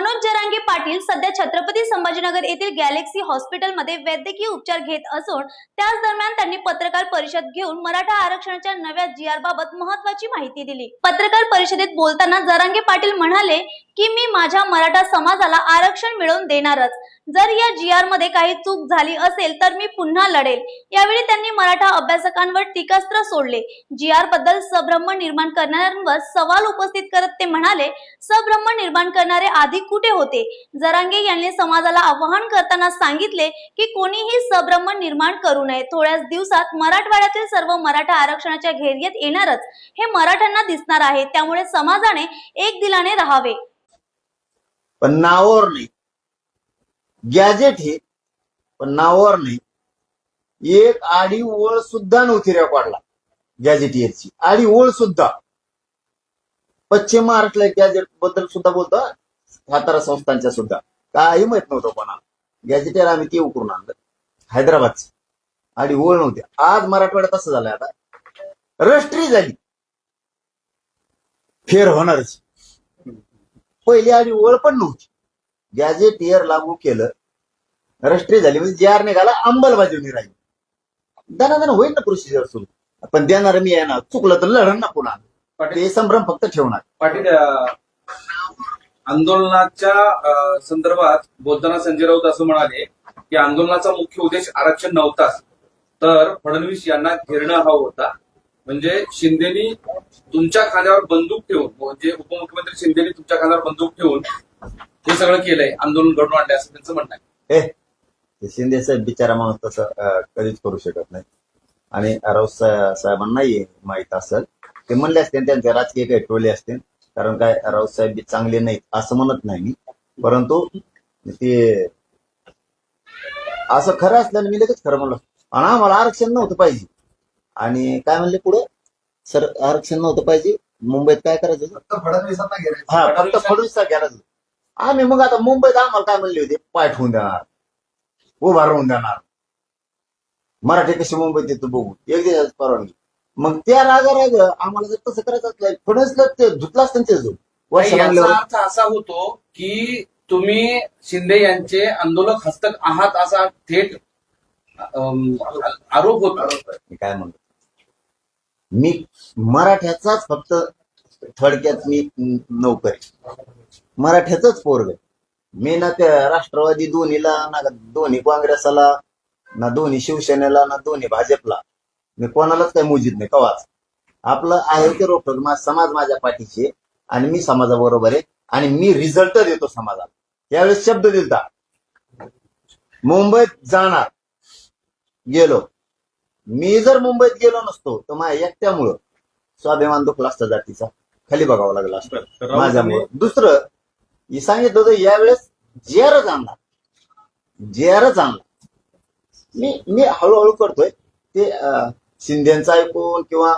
मनोज जरांगे पाटील सध्या छत्रपती संभाजीनगर येथील गॅलेक्सी हॉस्पिटलमध्ये वैद्यकीय उपचार घेत असून त्याच दरम्यान त्यांनी पत्रकार परिषद घेऊन मराठा आरक्षणाच्या नव्या जी आर बाबत महत्वाची माहिती दिली. पत्रकार परिषदेत बोलताना जरांगे पाटील म्हणाले की मी माझ्या मराठा समाजाला आरक्षण मिळवून देणारच. जर या जी आरमध्ये काही चूक झाली असेल तर मी पुन्हा लढेल. यावेळी त्यांनी मराठा अभ्यासकांवर टीकास्त्र सोडले. जी आरबद्दल सभ्रम निर्माण करणाऱ्यांवर सवाल उपस्थित करत ते म्हणाले सभ्रम निर्माण करणारे आधी कुठे होते? जरांगे यांनी समाजाला आवाहन करताना सांगितले की कोणीही सभ्रम निर्माण करू नये. थोड्याच दिवसात मराठवाड्यातील सर्व मराठा आरक्षणाच्या घेर्यात येणारच. हे मराठ्यांना दिसणार आहे. त्यामुळे समाजाने एक दिलाने राहावे. पण नावावर नाही गॅजेट हे पण नावावर नाही. एक आडी ओळ सुद्धा नव्हती रेकॉर्डला गॅजेटियरची आडी ओळ सुद्धा. पश्चिम महाराष्ट्राला गॅजेटबद्दल सुद्धा बोलतो. सातारा संस्थांच्या सुद्धा. काही माहीत नव्हतं कोणाला. गॅजेटियर आम्ही ते उकरून आणलं. हैदराबादची. आडी ओळ नव्हती. आज मराठवाड्यात असं झालंय आता. रष्ट्री झाली फेर होणारच. पहिली आधी ओळ पण नव्हती. गॅजेट इयर लागू केलं राष्ट्रीय झाली. म्हणजे जी आर निघाला अंमलबजावणी राहिली. दनादन होईल ना प्रोसिजर सुरू. पण देणार मी येणार चुकलं तर लढण ना पुन्हा. ते संभ्रम फक्त ठेवणार. पाटील आंदोलनाच्या संदर्भात बोलताना संजय राऊत असं म्हणाले की आंदोलनाचा मुख्य उद्देश आरक्षण नव्हताच तर फडणवीस यांना घेरणं हा होता. म्हणजे शिंदेनी तुमच्या खांद्यावर बंदूक ठेवून म्हणजे उपमुख्यमंत्री शिंदेनी तुमच्या खांद्यावर बंदूक ठेवून हे सगळं केलंय. आंदोलन घडून आणलंय असं त्यांचं म्हणणं आहे. ए ते शिंदे साहेब बिचारा माणूस तसं कधीच करू शकत नाही. आणि राऊत साहेबांनाही माहीत असेल. ते म्हणले असते त्यांचे राजकीय काही टोले असतील. कारण काय राऊत साहेब बी चांगले नाहीत असं म्हणत नाही मी. परंतु ते असं खरं असल्यानं मी लगेच खरं म्हणलं. आणि आम्हाला आरक्षण नव्हतं पाहिजे. आणि काय म्हणले पुढे? सर आरक्षण नव्हतं पाहिजे. मुंबईत काय करायचं? फक्त फडणवीसांना घ्यायचं हा फक्त फडणवीसचा घ्यायला आम्ही मग आता मुंबईत आम्हाला काय म्हणले होते? पाय ठेवून देणार उभा राहून देणार मराठी कशी मुंबईत येतो बघू. एक दिवस परवानगी. मग त्या रागा राग आम्हाला जर तसं करायचं असलं फडणवीसला ते धुतला असतं ते जो. वर्ष याचा लागल्यावर अर्थ असा होतो की तुम्ही शिंदे यांचे आंदोलक हस्तक आहात असा थेट आरोप होतो. मी काय म्हणतो? मी मराठ्याचाच फक्त थोडक्यात मी नोकरी. मराठ्याच पोरग मी ना त्या राष्ट्रवादी दोन्हीला ना दोन्ही काँग्रेसला ना दोन्ही शिवसेनेला ना दोन्ही भाजपला. मी कोणालाच काही मोजित नाही कवाच. आपलं आहे ते रोखोक मा समाज माझ्या पाठीशी आहे आणि मी समाजाबरोबर आहे आणि मी रिझल्ट देतो समाजाला. यावेळेस शब्द दिलता. मुंबईत जाणार. गेलो. मी जर मुंबईत गेलो नसतो तर माझ्या एकट्यामुळं स्वाभिमान दुखला असता जातीचा. खाली बघावं लागला असतं. माझ्यामुळं. दुसरं मी सांगितलं होतं यावेळेस जेरच आणणार. जेरच आणणार. मी मी हळूहळू करतोय. ते शिंदेचं ऐकून किंवा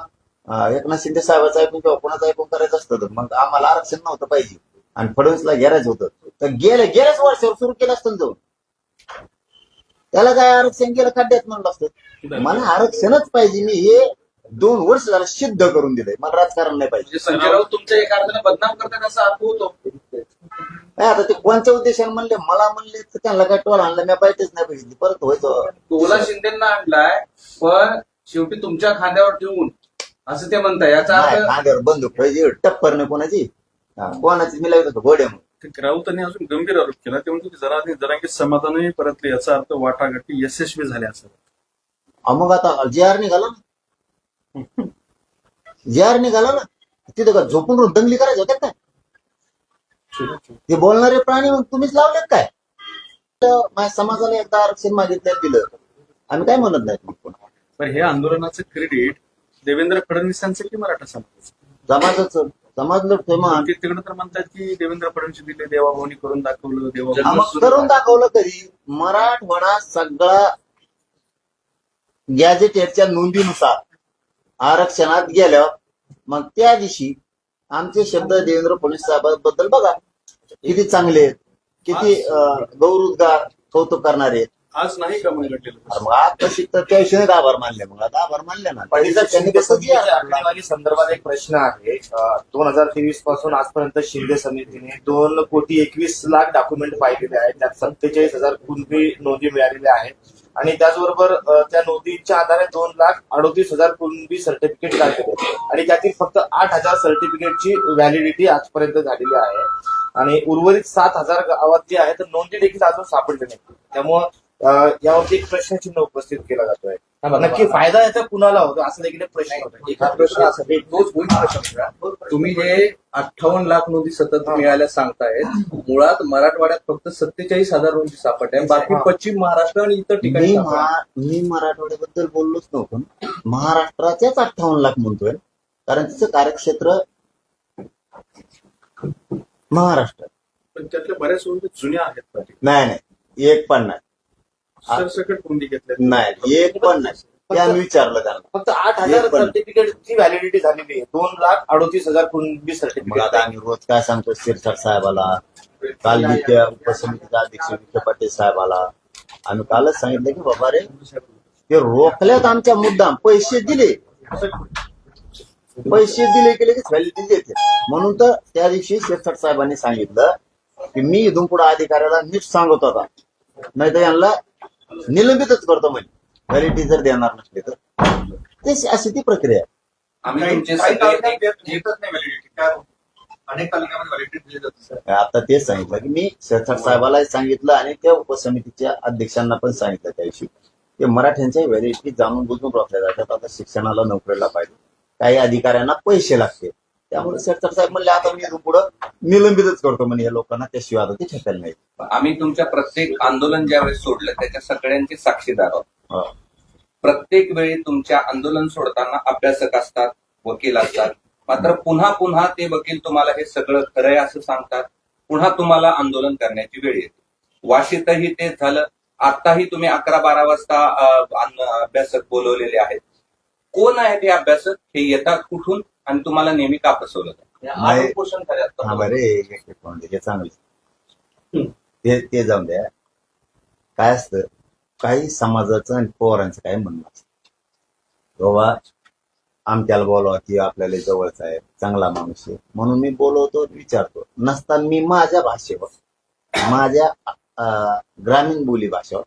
एकनाथ शिंदे साहेबाचं ऐकून किंवा कोणाचं ऐकून करायचं असतं तर मग आम्हाला आरक्षण नव्हतं पाहिजे. आणि फडणवीसला घेरायचं होतं. तर गेल्या गेल्याच वर्षावर सुरू केलं असतं जाऊन. त्याला काय आरक्षण केलं खड्ड्यात म्हणलं असतं. मला आरक्षणच पाहिजे. मी हे दोन वर्ष झालं सिद्ध करून दिलंय. मला राजकारण नाही पाहिजे. म्हणजे संजय राऊत तुमच्या एका अर्थाने बदनाम करतात असा अर्थ होतो. काय आता ते कोणत्या उद्देशाने म्हणले? मला म्हणले तर त्यांना काय टोल आणला? मी पाहिजेच नाही पाहिजे परत व्हायचं. टोला शिंदेना आणलाय पण शेवटी तुमच्या खांद्यावर ठेवून असं ते म्हणताय. याचा नाही, अर्थ खांद्यावर बंदूक ठेवायची. टप्पर नाही कोणाची. हा, कोणाची मी लागत होतो घोड्या राऊतांनी अजून गंभीर आरोप केला. ते म्हणतो की जरा जरांगी समाधानही परतले. याचा अर्थ वाटाघाटी यशस्वी झाल्या असं. मग आता जे आर निघाला ना? जे आर निघाला ना तिथं का झोपून दंगली करायचं होत्या काय? ते बोलणारे प्राणी मग तुम्हीच लावलेत काय? तर माझ्या समाजाला एकदा आरक्षण मागितलं दिलं. आम्ही काय म्हणत नाही मग पण हे आंदोलनाचं क्रेडिट देवेंद्र फडणवीसांचं की मराठा समाजाचं? समाजाच समाज लढतोय मग ते तिकडे तर म्हणतात की देवेंद्र फडणवीस दिले देवाभावनी करून दाखवलं मग करून दाखवलं कधी मराठवाडा सगळा गॅजेटेटच्या नोंदीनुसार आरक्षणात गेल्यावर मग त्या दिवशी आमचे शब्द देवेंद्र फडणवीस साहेबांबद्दल बघा. किती चांगले आहेत. किती अं, गौरवोद्गार कौतुक करणारे आहेत. आज नाही का मग आज तशी तर त्या हिशोबाने दहा बार मानले. मग आता बार मानले ना. पण त्यांनी कसं? आकडेवारी संदर्भात एक प्रश्न आहे. दोन हजार तेवीसपासून आजपर्यंत शिंदे समितीने दोन कोटी एकवीस लाख डॉक्युमेंट पाहिलेले आहेत. त्यात सत्तेचाळीस हजार कुणबी नोंदी मिळालेल्या आहेत. आणि त्याचबरोबर त्या नोंदींच्या आधारे दोन लाख अडोतीस हजार कुणबी सर्टिफिकेट काढलेले आहेत आणि त्यातील फक्त आठ हजार सर्टिफिकेटची व्हॅलिडिटी आजपर्यंत झालेली आहे. आणि उर्वरित सात हजार गावात जे आहे तर नोंदी देखील अजून सापडली नाही त्यामुळं यावरती एक प्रश्नचिन्ह उपस्थित केला जातोय. नक्की फायदा याचा कुणाला होतो? असं देखील प्रश्न होतो. प्रश्न असा तोच मूळ प्रश्न. तुम्ही जे अठ्ठावन्न लाख नोंदी सतत मिळाल्या सांगतायत मुळात मराठवाड्यात फक्त सत्तेचाळीस हजार नोंदी सापडल्या बाकी हा. पश्चिम महाराष्ट्र आणि इतर ठिकाणी मी मराठवाड्याबद्दल बोललोच नव्हतो. महाराष्ट्राच्याच अठ्ठावन्न लाख म्हणतोय कारण तिचं कार्यक्षेत्र महाराष्ट्र. पण त्यातल्या बऱ्याच नोंदी जुन्या आहेत. नाही नाही. एक पण नाही. सरसकट नाही एक पण नाही. आम्ही विचारलं त्यांना. फक्त आठ हजार पण. सर्टिफिकेटची व्हॅलिडिटी झालेली आहे. दोन लाख अडोतीस हजार कुणबी मग सर्टिफिकेट आता आम्ही रोज काय सांगतो शिरसाट साहेबाला? काल विद्या उपसमितीचा अध्यक्ष विखे पाटील साहेबाला. आम्ही कालच सांगितलं की बाबा रे ते रोखल्यात आमच्या मुद्दाम. पैसे दिले. पैसे दिले की लगेच व्हॅलिडिटी देते म्हणून तर त्या दिवशी शिरसाट साहेबांनी सांगितलं की मी इथून पुढे अधिकाऱ्याला नीट सांगत होता. नाही तर यांना निलंबितच करतो म्हणजे व्हॅलिडिटी जर देणार नसले तर. ते अशी ती प्रक्रिया आहे. आम्ही तुमचे काही सगळे तालुक्यात घेतच नाही व्हॅलिडिटी काय अनेक तालुक्यामध्ये व्हॅलिडिटी दिली जाते सर आता तेच सांगितलं की मी शिरसाट साहेबालाही सांगितलं आणि त्या उपसमितीच्या अध्यक्षांना पण सांगितलं त्या दिवशी की मराठ्यांच्या व्हॅलिडिटी जाणून बुजून रोखल्या जातात आता शिक्षणाला नोकरीला पाहिजे. काही अधिकाऱ्यांना पैसे लागते त्यामुळे शिरसाट साहेब म्हणले आता मी इथून पुढं निलंबितच करतो म्हणे या लोकांना त्याशिवाय आता ते ठेकायला नाही आम्ही तुमच्या प्रत्येक आंदोलन ज्यावेळेस सोडलं त्याच्या सगळ्यांचे साक्षीदार आहोत. प्रत्येक वेळी तुमच्या आंदोलन सोडताना अभ्यासक असतात वकील असतात. मात्र पुन्हा पुन्हा ते वकील तुम्हाला हे सगळं खरंय असं सांगतात. पुन्हा तुम्हाला आंदोलन करण्याची वेळ येते. वाशीतही तेच झालं. आताही तुम्ही अकरा बारा वाजता अभ्यासक बोलवलेले आहेत. कोण आहेत हे अभ्यासक? हे येतात कुठून? आणि तुम्हाला नेहमी का फसवलं हे. बरे हे चांगलं ते ते जाऊन द्या. काय असतं काही समाजाचं आणि पवारांचं काय म्हणणं असतं? बाबा आमच्याला बोलवा की आपल्याला जवळचा आहे चांगला माणूस आहे. म्हणून मी बोलवतो विचारतो. नसताना मी माझ्या भाषेवर माझ्या ग्रामीण बोली भाषेवर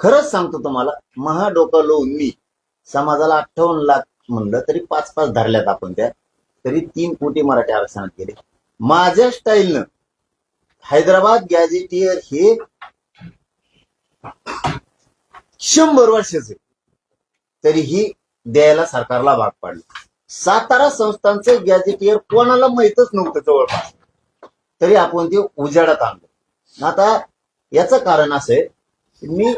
खरंच सांगतो तुम्हाला महा डोकं लोवून मी समाजाला अठ्ठावन्न लाख म्हणलं तरी पाच पाच धरल्यात आपण त्या. तरी तीन कोटी मराठी आरक्षणात गेले. माझ्या स्टाईलनं हैदराबाद गॅझेटियर हे शंभर वर्षाचे तरीही द्यायला सरकारला भाग पाडलं. सातारा संस्थांचं गॅझेटियर कोणाला माहितच नव्हतं जवळपास. तरी आपण ते उजाडात आणलं. आता याचं कारण असं आहे की मी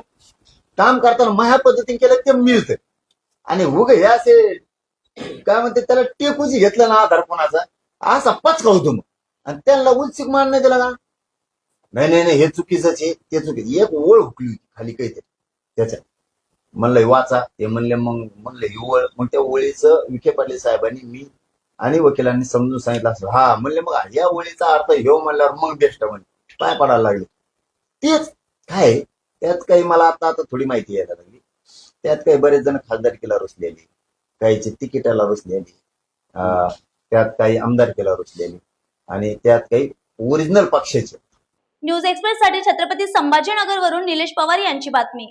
काम करताना माझ्या पद्धतीने केलं ते मिळतं आणि उग हे असे काय म्हणते त्याला टेकूच घेतलं ना आधार कोणाचा? असा पचका होतो मग. आणि त्यांना उलसिक मान नाही दिला का? नाही नाही नाही हे चुकीच आहे ते चुकीचं एक ओळ हुकली होती खाली काहीतरी त्याच्या. म्हणलं वाचा. ते म्हणले मग म्हणलं ही ओळ. मग त्या ओळीचं विखे पाटील साहेबांनी मी आणि वकिलांनी समजून सांगितलं असं. हा म्हणले मग या ओळीचा अर्थ ह्यो म्हणल्यावर मग बेस्ट म्हणे. पाय पडायला लागले. तेच काय? त्यात काही मला आता आता थोडी माहिती यायला लागली त्यात काही बरेच जण खासदार केला रुसलेली. काहीची तिकिटाला रुसलेली त्यात काही आमदारकीला रुसलेली आणि त्यात काही ओरिजिनल पक्षाचे. न्यूज एक्सप्रेस साठी छत्रपती संभाजीनगर वरून निलेश पवार यांची बातमी.